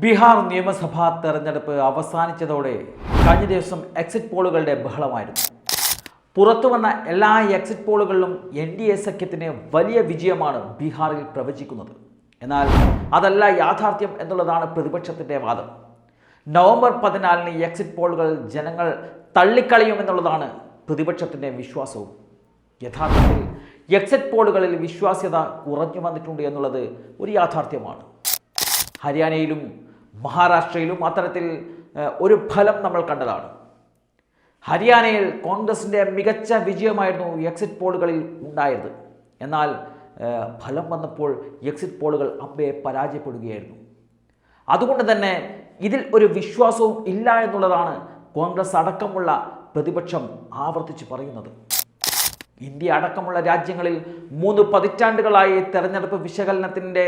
ബീഹാർ നിയമസഭാ തെരഞ്ഞെടുപ്പ് അവസാനിച്ചതോടെ കഴിഞ്ഞ ദിവസം എക്സിറ്റ് പോളുകളുടെ ബഹളമായിരുന്നു. പുറത്തു വന്ന എല്ലാ എക്സിറ്റ് പോളുകളിലും എൻ ഡി എ സഖ്യത്തിന് വലിയ വിജയമാണ് ബീഹാറിൽ പ്രവചിക്കുന്നത്. എന്നാൽ അതല്ല യാഥാർത്ഥ്യം എന്നുള്ളതാണ് പ്രതിപക്ഷത്തിന്റെ വാദം. നവംബർ പതിനാലിന് എക്സിറ്റ് പോളുകൾ ജനങ്ങൾ തള്ളിക്കളയുമെന്നുള്ളതാണ് പ്രതിപക്ഷത്തിന്റെ വിശ്വാസവും. യഥാർത്ഥത്തിൽ എക്സിറ്റ് പോളുകളിൽ വിശ്വാസ്യത കുറഞ്ഞു വന്നിട്ടുണ്ട് എന്നുള്ളത് ഒരു യാഥാർത്ഥ്യമാണ്. ഹരിയാനയിലും മഹാരാഷ്ട്രയിലും അത്തരത്തിൽ ഒരു ഫലം നമ്മൾ കണ്ടതാണ്. ഹരിയാനയിൽ കോൺഗ്രസിന്റെ മികച്ച വിജയമായിരുന്നു എക്സിറ്റ് പോളുകളിൽ ഉണ്ടായത്. എന്നാൽ ഫലം വന്നപ്പോൾ എക്സിറ്റ് പോളുകൾ അമ്പയെ പരാജയപ്പെടുകയായിരുന്നു. അതുകൊണ്ട് തന്നെ ഇതിൽ ഒരു വിശ്വാസവും ഇല്ല എന്നുള്ളതാണ് കോൺഗ്രസ് അടക്കമുള്ള പ്രതിപക്ഷം ആവർത്തിച്ച് പറയുന്നത്. ഇന്ത്യ അടക്കമുള്ള രാജ്യങ്ങളിൽ മൂന്ന് പതിറ്റാണ്ടുകളായി തെരഞ്ഞെടുപ്പ് വിശകലനത്തിന്റെ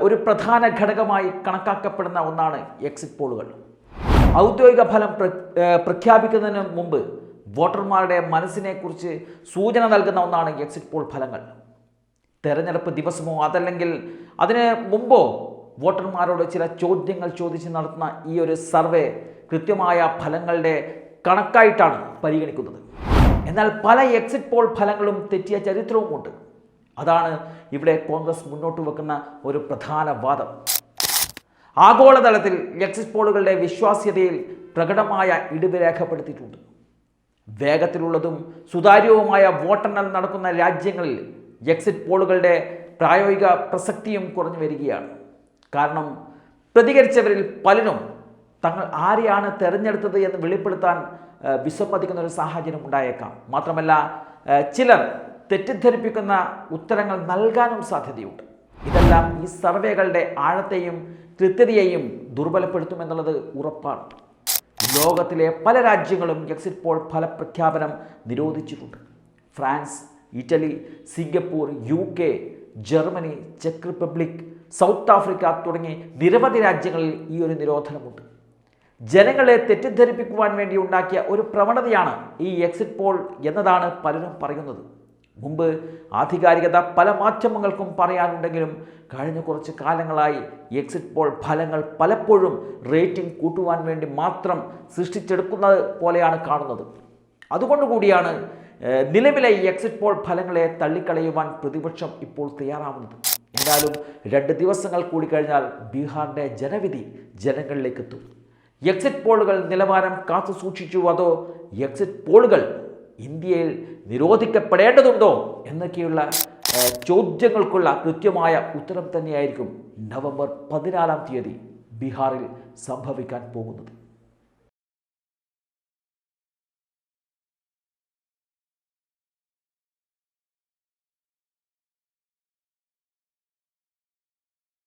ഒരു പ്രധാന ഘടകമായി കണക്കാക്കപ്പെടുന്ന ഒന്നാണ് എക്സിറ്റ് പോളുകൾ ഔദ്യോഗിക ഫലം പ്ര- പ്രഖ്യാപിക്കുന്നതിന് മുമ്പ് വോട്ടർമാരുടെ മനസ്സിനെക്കുറിച്ച് സൂചന നൽകുന്ന ഒന്നാണ് എക്സിറ്റ് പോൾ ഫലങ്ങൾ. തെരഞ്ഞെടുപ്പ് ദിവസമോ അതല്ലെങ്കിൽ അതിന് മുമ്പോ വോട്ടർമാരോട് ചില ചോദ്യങ്ങൾ ചോദിച്ച് നടത്തുന്ന ഈ ഒരു സർവേ കൃത്യമായ ഫലങ്ങളുടെ കണക്കായിട്ടാണ് പരിഗണിക്കുന്നത്. എന്നാൽ പല എക്സിറ്റ് പോൾ ഫലങ്ങളും തെറ്റിയ ചരിത്രവുമുണ്ട് അതാണ് ഇവിടെ കോൺഗ്രസ് മുന്നോട്ട് വെക്കുന്ന ഒരു പ്രധാന വാദം. ആഗോളതലത്തിൽ എക്സിറ്റ് പോളുകളുടെ വിശ്വാസ്യതയിൽ പ്രകടമായ ഇടിവ് രേഖപ്പെടുത്തിയിട്ടുണ്ട്. വേഗത്തിലുള്ളതും സുതാര്യവുമായ വോട്ടെണ്ണൽ നടക്കുന്ന രാജ്യങ്ങളിൽ എക്സിറ്റ് പോളുകളുടെ പ്രായോഗിക പ്രസക്തിയും കുറഞ്ഞു വരികയാണ്. കാരണം പ്രതികരിച്ചവരിൽ പലരും തങ്ങൾ ആരെയാണ് തെരഞ്ഞെടുത്തത് എന്ന് വെളിപ്പെടുത്താൻ വിസമ്മതിക്കുന്ന ഒരു സാഹചര്യം ഉണ്ടായേക്കാം. മാത്രമല്ല ചിലർ തെറ്റിദ്ധരിപ്പിക്കുന്ന ഉത്തരങ്ങൾ നൽകാനും സാധ്യതയുണ്ട്. ഇതെല്ലാം ഈ സർവേകളുടെ ആഴത്തെയും കൃത്യതയെയും ദുർബലപ്പെടുത്തുമെന്നുള്ളത് ഉറപ്പാണ്. ലോകത്തിലെ പല രാജ്യങ്ങളും എക്സിറ്റ് പോൾ ഫലപ്രഖ്യാപനം നിരോധിച്ചിട്ടുണ്ട്. France Italy Singapore U K Germany ചെക്ക് റിപ്പബ്ലിക് സൗത്ത് ആഫ്രിക്ക തുടങ്ങി നിരവധി രാജ്യങ്ങളിൽ ഈ ഒരു നിരോധനമുണ്ട്. ജനങ്ങളെ തെറ്റിദ്ധരിപ്പിക്കുവാൻ വേണ്ടി ഉണ്ടാക്കിയ ഒരു പ്രവണതയാണ് ഈ എക്സിറ്റ് പോൾ എന്നതാണ് പലരും പറയുന്നത്. മുമ്പ് ആധികാരികത പല മാധ്യമങ്ങൾക്കും പറയാനുണ്ടെങ്കിലും കഴിഞ്ഞ കുറച്ച് കാലങ്ങളായി എക്സിറ്റ് പോൾ ഫലങ്ങൾ പലപ്പോഴും റേറ്റിംഗ് കൂട്ടുവാൻ വേണ്ടി മാത്രം സൃഷ്ടിച്ചെടുക്കുന്നത് പോലെയാണ് കാണുന്നത്. അതുകൊണ്ട് കൂടിയാണ് നിലവിലെ ഈ എക്സിറ്റ് പോൾ ഫലങ്ങളെ തള്ളിക്കളയുവാൻ പ്രതിപക്ഷം ഇപ്പോൾ തയ്യാറാവുന്നത്. എന്തായാലും രണ്ട് ദിവസങ്ങൾ കൂടി കഴിഞ്ഞാൽ ബീഹാറിന്റെ ജനവിധി ജനങ്ങളിലേക്ക് എത്തും എക്സിറ്റ് പോളുകൾ നിലവാരം കാത്തു സൂക്ഷിച്ചു അതോ എക്സിറ്റ് പോളുകൾ ഇന്ത്യയിൽ നിരോധിക്കപ്പെടേണ്ടതുണ്ടോ എന്നൊക്കെയുള്ള ചോദ്യങ്ങൾക്കുള്ള കൃത്യമായ ഉത്തരം തന്നെയായിരിക്കും നവംബർ പതിനാലാം തീയതി ബീഹാറിൽ സംഭവിക്കാൻ പോകുന്നത്.